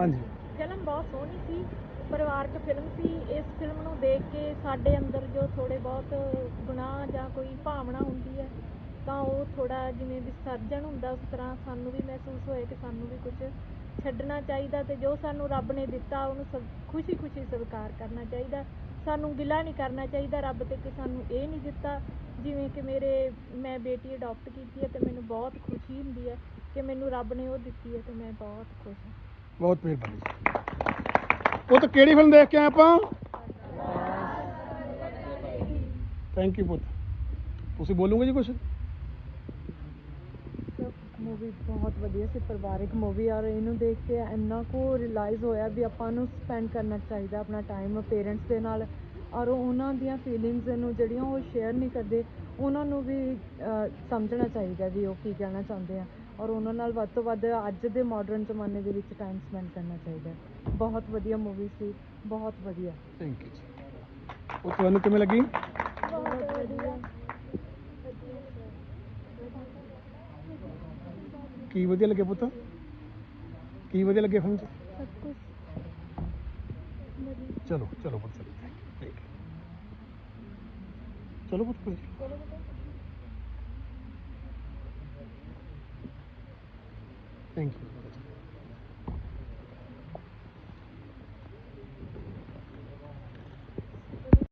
ਹਾਂਜੀ। ਫਿਲਮ ਬਹੁਤ ਸੋਹਣੀ ਸੀ, ਪਰਿਵਾਰਕ ਫਿਲਮ ਸੀ। ਇਸ ਫਿਲਮ ਨੂੰ ਦੇਖ ਕੇ ਸਾਡੇ ਅੰਦਰ ਜੋ ਥੋੜੇ ਬਹੁਤ ਗੁਨਾਹ ਜਾਂ ਕੋਈ ਭਾਵਨਾ ਹੁੰਦੀ ਹੈ, ਤਾਂ ਉਹ ਥੋੜਾ ਜਿਵੇਂ ਵਿਸਰਜਨ ਹੁੰਦਾ ਉਸ ਤਰ੍ਹਾਂ ਸਾਨੂੰ ਵੀ ਮਹਿਸੂਸ ਹੋਇਆ ਕਿ ਸਾਨੂੰ ਵੀ ਕੁਝ ਛੱਡਣਾ ਚਾਹੀਦਾ ਤੇ ਜੋ ਸਾਨੂੰ ਰੱਬ ਨੇ ਦਿੱਤਾ, ਉਹਨੂੰ ਖੁਸ਼ੀ ਖੁਸ਼ੀ ਸਵੀਕਾਰ ਕਰਨਾ ਚਾਹੀਦਾ। ਸਾਨੂੰ ਗਿਲਾ ਨਹੀਂ ਕਰਨਾ ਚਾਹੀਦਾ ਰੱਬ ਤੇ ਕਿ ਸਾਨੂੰ ਇਹ ਨਹੀਂ ਦਿੱਤਾ। ਜਿਵੇਂ ਕਿ ਮੇਰੇ, ਮੈਂ ਬੇਟੀ ਅਡਾਪਟ ਕੀਤੀ ਹੈ ਤੇ ਮੈਨੂੰ ਬਹੁਤ ਖੁਸ਼ੀ ਹੁੰਦੀ ਹੈ ਕਿ ਮੈਨੂੰ ਰੱਬ ਨੇ ਉਹ ਦਿੱਤੀ ਹੈ ਤੇ ਮੈਂ ਬਹੁਤ ਖੁਸ਼ ਹਾਂ। ਬਹੁਤ ਮਿਹਰਬਾਨੀ। ਪੁੱਤ, ਕਿਹੜੀ ਫਿਲਮ ਦੇਖ ਕੇ ਆਏ ਆਪਾਂ? ਥੈਂਕ ਯੂ ਪੁੱਤ। ਤੁਸੀਂ ਬੋਲੋਗੇ ਜੀ ਕੁਝ ਮੂਵੀ ਬਹੁਤ ਵਧੀਆ ਸੀ, ਪਰਿਵਾਰਿਕ ਮੂਵੀ ਔਰ ਇਹਨੂੰ ਦੇਖ ਕੇ ਇੰਨਾ ਕੁ ਰਿਅਲਾਈਜ਼ ਹੋਇਆ ਵੀ ਆਪਾਂ ਨੂੰ ਸਪੈਂਡ ਕਰਨਾ ਚਾਹੀਦਾ, ਆਪਣਾ ਟਾਈਮ ਪੇਰੈਂਟਸ ਦੇ ਨਾਲ। ਔਰ ਉਹਨਾਂ ਦੀਆਂ ਫੀਲਿੰਗਸ ਨੂੰ ਜਿਹੜੀਆਂ ਉਹ ਸ਼ੇਅਰ ਨਹੀਂ ਕਰਦੇ ਉਹਨਾਂ ਨੂੰ ਵੀ ਸਮਝਣਾ ਚਾਹੀਦਾ ਵੀ ਉਹ ਕੀ ਕਹਿਣਾ ਚਾਹੁੰਦੇ ਆ। ਔਰ ਉਹਨਾਂ ਨਾਲ ਵੱਧ ਤੋਂ ਵੱਧ ਅੱਜ ਦੇ ਮਾਡਰਨ ਜ਼ਮਾਨੇ ਦੇ ਵਿੱਚ ਟਾਈਮ ਸਪੈਂਡ ਕਰਨਾ ਚਾਹੀਦਾ। ਬਹੁਤ ਵਧੀਆ ਮੂਵੀ ਸੀ ਬਹੁਤ ਵਧੀਆ। ਥੈਂਕ ਯੂ ਜੀ ਉਹ ਤੁਹਾਨੂੰ ਕਿਵੇਂ ਲੱਗੀ? ਬਹੁਤ ਵਧੀਆ। ਕੀ ਵਧੀਆ ਲੱਗਿਆ ਪੁੱਤ? ਕੀ ਵਧੀਆ ਲੱਗਿਆ ਫਿਲਮ 'ਚ? ਸਭ ਕੁਝ ਚਲੋ ਚਲੋ ਪੁੱਤ ਚਲੋ। ਚਲੋ ਪੁੱਤ ਕੋਈ ਥੈਂਕ ਯੂ